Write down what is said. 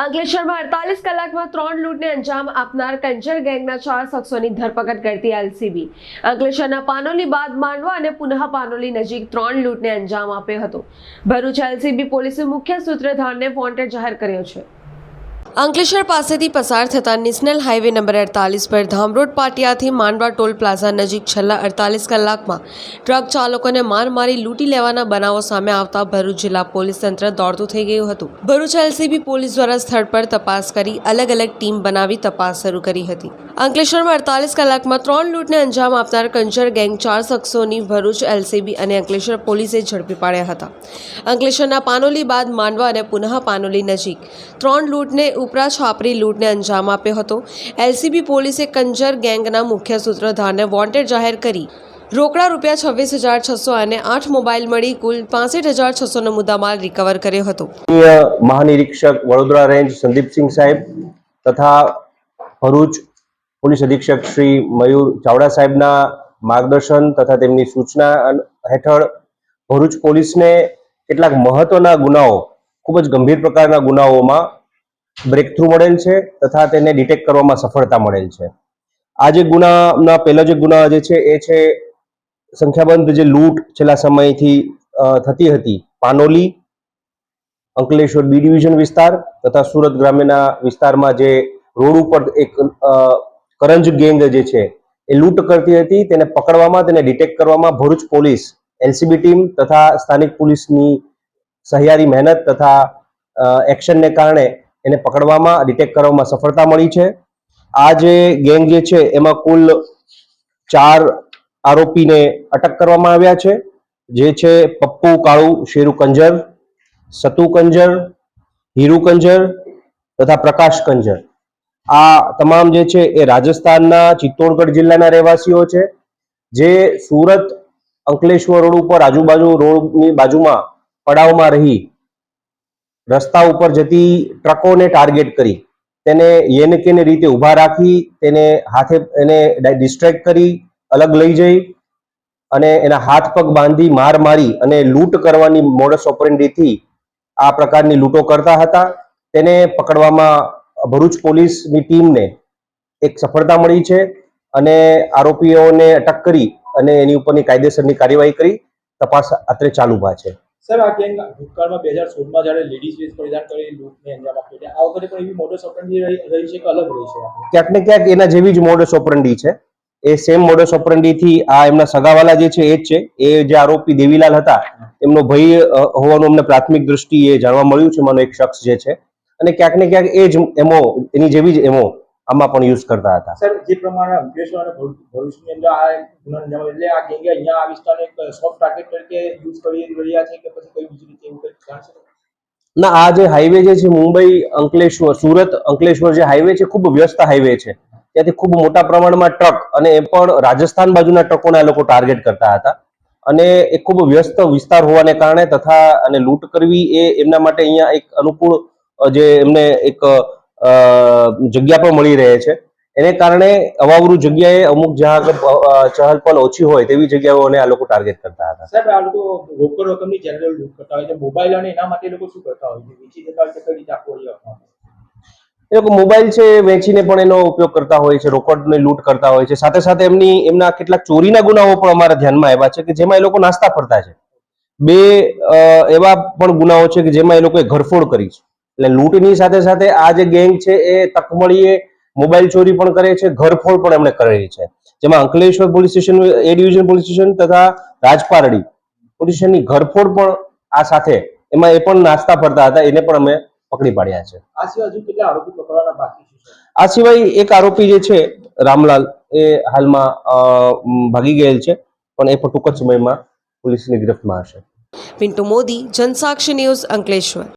અંકલેશ્વરમાં અડતાલીસ કલાકમાં ત્રણ લૂંટને અંજામ આપનાર કંજર ગેંગના ચાર શખ્સોની ધરપકડ કરતી એલસીબી. અંકલેશ્વરના પાનોલી બાદ માંડવા અને પુનઃ પાનોલી નજીક ત્રણ લૂંટને અંજામ આપ્યો હતો. ભરૂચ એલસીબી પોલીસે મુખ્ય સૂત્રધારને વોન્ટેડ જાહેર કર્યો છે. અંકલેશ્વર પાસેથી પસાર થતા નેશનલ હાઈવે નંબર અડતાલીસ પર ધામરોડ પાટિયાથી માંડવા ટોલ પ્લાઝા નજીક છેલ્લા અડતાલીસ કલાકમાં ટ્રક ચાલકોને માર મારી લૂંટી લેવાના બનાવો સામે આવતા ભરૂચ જિલ્લા પોલીસ તંત્ર દોડતું થઈ ગયું હતું. ભરૂચ એલસીબી પોલીસ દ્વારા સ્થળ પર તપાસ કરી અલગ અલગ ટીમ બનાવી તપાસ શરૂ કરી હતી. અંકલેશ્વરમાં અડતાલીસ કલાકમાં ત્રણ લૂંટને અંજામ આપનાર કંચર ગેંગ ચાર શખ્સોની ભરૂચ એલસીબી અને અંકલેશ્વર પોલીસે ઝડપી પાડ્યા હતા. અંકલેશ્વરના પાનોલી બાદ માંડવા અને પુનઃ પાનોલી નજીક ત્રણ લૂંટને ઉપરા છાપરી લૂંટને અંજામ આપ્યો હતો. એલસીબી પોલીસે કંજર ગેંગના મુખ્ય સૂત્રધારને વોન્ટેડ જાહેર કરી. રોકડા રૂપિયા છવ્વીસ હજાર છસો અને આઠ મોબાઈલ મળી કુલ પાસઠ હજાર છસોનો મુદ્દામાલ રિકવર કર્યો હતો. મહાનિરીક્ષક વડોદરા રેન્જ સંદીપસિંહ સાહેબ તથા ભરૂચ પોલીસ અધિક્ષક શ્રી મયુર ચાવડા સાહેબના માર્ગદર્શન તથા તેમની સૂચના હેઠળ ભરૂચ પોલીસને કેટલાક મહત્વના ગુનાઓ, ખૂબ જ ગંભીર પ્રકારના ગુનાઓમાં બ્રેક થ્રુ મળેલ છે તથા તેને ડિટેક્ટ કરવામાં સફળતા મળેલ છે. આ જે ગુનાના, પહેલો જે ગુના જે છે, એ છે સંખ્યાબંધ જે લૂંટ છેલ્લા સમયથી થતી હતી. પાનોલી, અંકલેશ્વર બી ડિવિઝન વિસ્તાર તથા સુરત ગ્રામ્યના વિસ્તારમાં જે રોડ ઉપર એક કરંજ ગેંગ જે છે, એ લૂંટ કરતી હતી. તેને પકડવામાં, તેને ડિટેક્ટ કરવામાં ભરૂચ પોલીસ, એલસીબી ટીમ તથા સ્થાનિક પોલીસની સહિયારી મહેનત તથા એક્શનને કારણે એને પકડવામાં ડિટેક્ટ કરવામાં સફળતા મળી છે. આ જે ગેંગ જે છે, એમાં કુલ ચાર આરોપીને અટક કરવામાં આવ્યા છે. જે છે, પપ્પુ, કાળુ, શેરુ કંજર, સતુ કંજર, હીરુ કંજર તથા પ્રકાશ કંજર. આ તમામ જે છે, એ રાજસ્થાનના ચિત્તોડગઢ જિલ્લાના રહેવાસીઓ છે. જે સુરત અંકલેશ્વર રોડ ઉપર આજુબાજુ રોડની બાજુમાં પડાવમાં રહી રસ્તા ઉપર જતી ટ્રકોને ટાર્ગેટ કરી, તેને યેને કેને રીતે ઊભા રાખી, તેને હાથે એને ડિસ્ટ્રેક્ટ કરી, અલગ લઈ જઈ અને એના હાથ પગ બાંધી માર મારી અને લૂંટ કરવાની મોડસ ઓપરેન્ડીથી આ પ્રકારની લૂંટો કરતા હતા. તેને પકડવામાં ભરૂચ પોલીસની ટીમને એક સફળતા મળી છે અને આરોપીઓને અટક કરી અને એની ઉપરની કાયદેસરની કાર્યવાહી કરી. તપાસ અત્રે ચાલુમાં છે. સર આ ગેંગ ભૂતકાળમાં બે હજાર સોળમાં જ્યારે લેડીઝ વેશ પરિધાન કરી લૂંટને અંજામ આપ્યો છે આ વખતે પણ એવી મોડસ ઓપરેન્ડી રહી છે કે અલગ રહી છે? ક્યાંક ને ક્યાંક એના જેવી જ મોડસ ઓપરંડી છે. એ સેમ મોડસ ઓપરંડી થી આ એમના સગાવાલા જે છે, એ જ છે. એ જે આરોપી દેવીલાલ હતા, એમનો ભય હોવાનું અમને પ્રાથમિક દ્રષ્ટિએ જાણવા મળ્યું છે માનો એક શખ્સ જે છે. અને ક્યાંક ને ક્યાંક એ જ એમો, એની જેવી જ એમો આમાં પણ યુઝ કરતા હતા. સર જે પ્રમાણે અંકલેશ્વર અને ભરૂચની અંદર આ ગુનો એટલે આ ગેંગે અહીંયા આ વિસ્તારને એક સોફ્ટ ટાર્ગેટ તરીકે યુઝ કરી રહ્યા છે કે પછી કોઈ બીજી રીતે એવું કંઈક જાણશો ના આ જે હાઈવે જે છે મુંબઈ અંકલેશ્વર સુરત અંકલેશ્વર જે હાઈવે છે ખૂબ વ્યસ્ત હાઈવે છે. ત્યાંથી ખૂબ મોટા પ્રમાણમાં ટ્રક અને એ પણ રાજસ્થાન બાજુના ટ્રકોને આ લોકો ટાર્ગેટ કરતા હતા. અને એ ખૂબ વ્યસ્ત વિસ્તાર હોવાને કારણે તથા અને લૂંટ કરવી એ એમના માટે અહીંયા એક અનુકૂળ જે એમને એક જગ્યા પણ મળી રહે છે. એને કારણે અવાવરું જગ્યાએ અમુક જ્યાં આગળ ચહલ પહલ ઓછી હોય તેવી જગ્યાઓને આ લોકો ટાર્ગેટ કરતા હતા. સાહેબ આ લોકો રોકડ રકમની જનરલ લૂંટ કરતા હોય છે. મોબાઈલ અને એના માટે એ લોકો શું કરતા હોય છે? વેચી દેતા હોય છે કઈ રીતે આખો એ લોકો મોબાઈલ છે વેચીને પણ એનો ઉપયોગ કરતા હોય છે રોકડને લૂંટ કરતા હોય છે. સાથે સાથે એમની એમના કેટલાક ચોરીના ગુનાઓ પણ અમારા ધ્યાનમાં આવ્યા છે કે જેમાં એ લોકો નાસ્તા ફરતા છે. બે એવા પણ ગુનાઓ છે કે જેમાં એ લોકોએ ઘરફોડ કરી છે. એટલે લૂંટની સાથે સાથે આ જે ગેંગ છે એ તકમળીએ મોબાઈલ ચોરી પણ કરે છે ઘરફોડ પણ એમણે કરેલી છે. જેમાં Ankleshwar police station A division police station તથા રાજપારડી પોલીસ સ્ટેશનની ઘરફોડ પણ આ સાથે એમાં એ પણ નાસ્તા ફરતા હતા એને પણ અમે પકડી પાડ્યા છે. આ સિવાય હજુ કેટલા આરોપી પકડવાના બાકી છે આ સિવાય એક આરોપી જે છે રામલાલ એ હાલમાં ભાગી ગયેલ છે પણ એ પણ ટૂંક જ સમયમાં પોલીસની ગિરફ્તમાં હશે. પિન્ટુ મોદી જનસાક્ષી ન્યૂઝ અંકલેશ્વર.